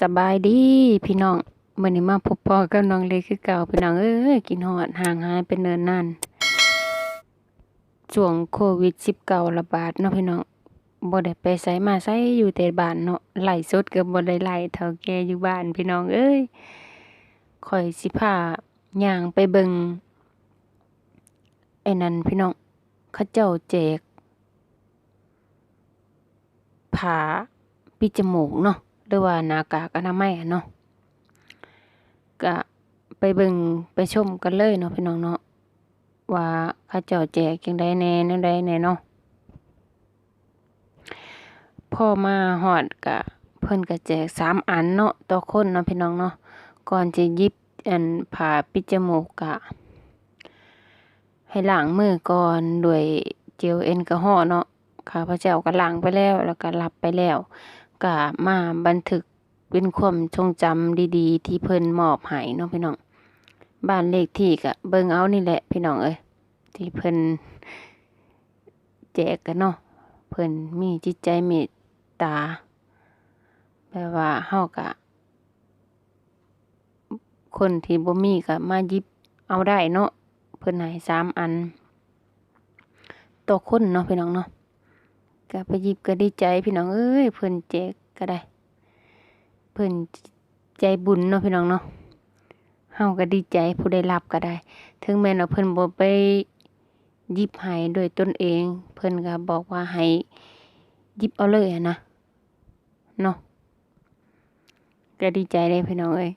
สบายดีพี่น้องมื้อนี้มาพบพ้อกับน้องเล็กคือเก่าพี่น้องเอ้ยกินฮอดห่างหายเป็นเนิ่นนานช่วงโควิด19ระบาดเนาะพี่น้องบ่ได้ไปไสมาไสอยู่แต่บ้านเนาะไลสดก็บ่ได้ไลฟ์เท่าแกอยู่บ้านพี่น้องเอ้ยข้อยสิพาย่างไปเบิงไอ้นั่นพี่น้องเขาเจ้าแจกผาปิจมูกเนาะ รือว่าหน้ากากอนามัยเนาะก็ไปเบิ่งไปชมกันเลยเนาะพี่น้องเนาะว่าเขาเจ้าแจกจังไดแน่แนวใดแน่เนาะพอมาฮอดก็เพิ่นก็แจกสามอันเนาะต่อคนเนาะพี่น้องเนาะก่อนจะยิบอันผ้าปิดจมูกก็ให้ล้างมือก่อนด้วยเจลแอลกอฮอล์เนาะข้าพเจ้าก็ล้างไปแล้วแล้วก็รับไปแล้ว ก็มาบันทึกเป็นความทรงจำดีๆ ที่เพิ่นมอบให้เนาะพี่น้อง บ้านเลขที่ก็เบิ่งเอานี่แหละพี่น้องเอ้ยที่เพิ่นแจกกันเนาะเพิ่นมีจิตใจเมตตาแบบว่าเฮาก็คนที่บ่มีก็มายิบเอาได้เนาะเพิ่นให้สามอันต่อคนเนาะพี่น้องเนาะ ก็ไปหยิบก็ดีใจพี่น้องเอ้ยเพิ่นแจกก็ได้ เพิ่นใจบุญเนาะพี่น้องเนาะเฮาก็ดีใจผู้ได้รับก็ได้ ถึงแม้ว่าเพิ่นบ่ไปหยิบให้ด้วยตนเอง เพิ่นก็บอกว่าให้หยิบเอาเลยอะนะเนาะก็ดีใจเด้พี่น้องเอ้ย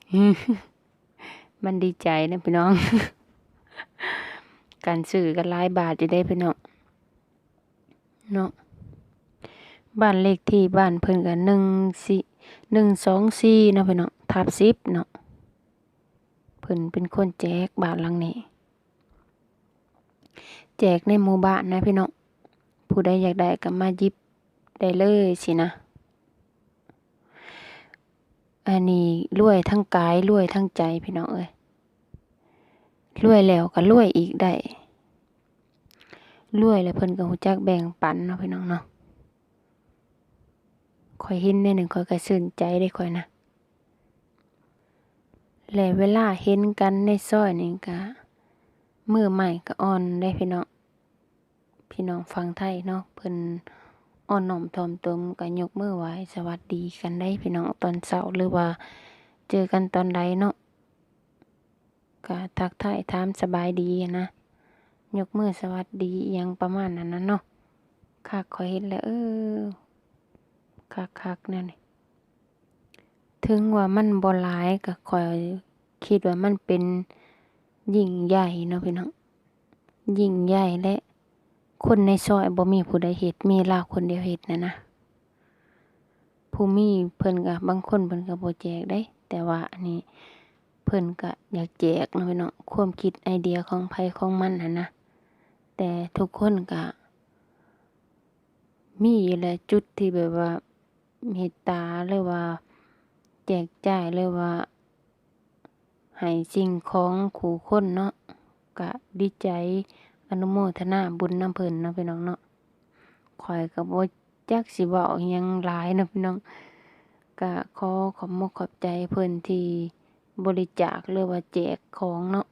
มันดีใจนะพี่น้อง การซื้อก็หลายบาทอยู่เด้พี่น้องเนาะ บ้านเลขที่บ้านเพิ่นก็หนึ่งสี่หนึ่งสองสี่เนาะพี่น้องทับสิบเนาะเพิ่นเป็นคนแจกบ้านหลังนี้ แจกในหมู่บ้านนะพี่น้องผู้ใดอยากได้ก็มายิบได้เลยสินะ อันนี้รวยทั้งกายรวยทั้งใจพี่น้องเอ้ยรวยแล้วก็รวยอีกได้รวยแล้วเพิ่นก็รู้จักแบ่งปันเนาะพี่น้องเนาะ ข้อยเห็นแน่หนึ่งข้อยก็ชื่นใจได้ข้อยนะและเวลาเห็นกันในซอยนี่ก็มือใหม่ก็อ่อนได้พี่น้องพี่น้องฟังไทยเนาะเพิ่นอ่อนน้อมถ่อมตนก็ยกมือไหว้สวัสดีกันได้พี่น้องตอนเช้าหรือว่า เจอกันตอนใดเนาะก็ทักทายถามสบายดีนะยกมือสวัสดียังประมาณนั้นนะเนาะค่ะขอยเห็นแล้วเออ คักๆนั่นี่ถึงว่ามันบ่หลายก็ข้อยคิดว่ามันเป็นยิ่งใหญ่เนาะพี่น้องยิ่งใหญ่และ คนในซอยบ่มีผู้ใดเฮ็ดมีเราคนเดียวเฮ็ดนะนะผู้มีเพิ่นก็บางคนเพิ่นก็บ่แจกได้ แต่ว่าอันนี้เพิ่นก็อยากแจกเนาะพี่น้องความคิดไอเดียของไผของมันนะนะแต่ทุกคนก็มีแหละจุดที่แบบว่า เมตตาหรือว่า แจกจ่ายหรือว่าให้สิ่งของขู่คนเนาะก็ดีใจอนุโมทนาบุญน้ำเพลินเนาะพี่น้องเนาะข้อยก็บ่จักสิเว้าอิหยังหลายเนาะพี่น้องก็ขอขอบมกขอบใจเพิ่นที่บริจาคหรือว่าแจกของเนาะ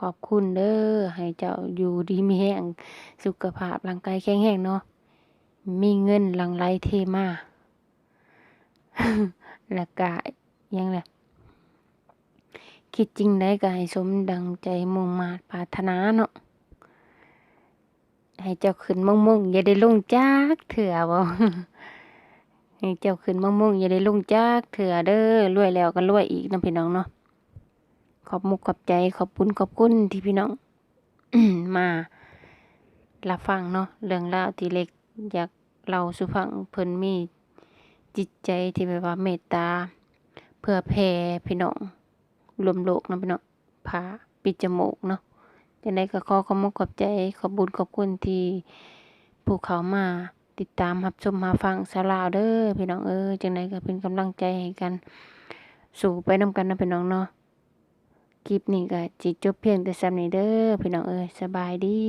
ขอบคุณเด้อให้เจ้าอยู่ดีมีแรงสุขภาพร่างกายแข็งแรงเนาะ มีเงินหลังไหลเทมาแล้วก็ยังแหละคิดจริงได้ก็ให้สมดังใจมุ่งมาปรารถนาเนาะให้เจ้าขึ้นมุงมุงอย่าได้ลงจากเถื่อบ่ให้เจ้าขึ้นมุงมุงอย่าได้ลงจากเถื่อเด้อรวยแล้วก็รวยอีกนะพี่น้องเนาะขอบมุกขอบใจขอบคุณขอบคุณที่พี่น้องมารับฟังเนาะเรื่องราวที่เล็กอยาก เราสุฟังเพิ่นมีจิตใจที่แบบว่าเมตตา เพื่อแผ่พี่น้องรวมโลกนะพี่น้องผาปิดจมูกเนาะจังไดก็ขอขอบคุณขอบใจขอบบุญขอบคุณที่ผู้เขามาติดตามรับชมมาฟังสาลาวเด้อพี่น้องเอ้ยจังไดก็เป็นกำลังใจให้กันสู่ไปนำกันนะพี่น้องเนาะคลิปนี้ก็จิตจบเพียงแต่ซ้ำนี้เด้อพี่น้องเอ้ยสบายดี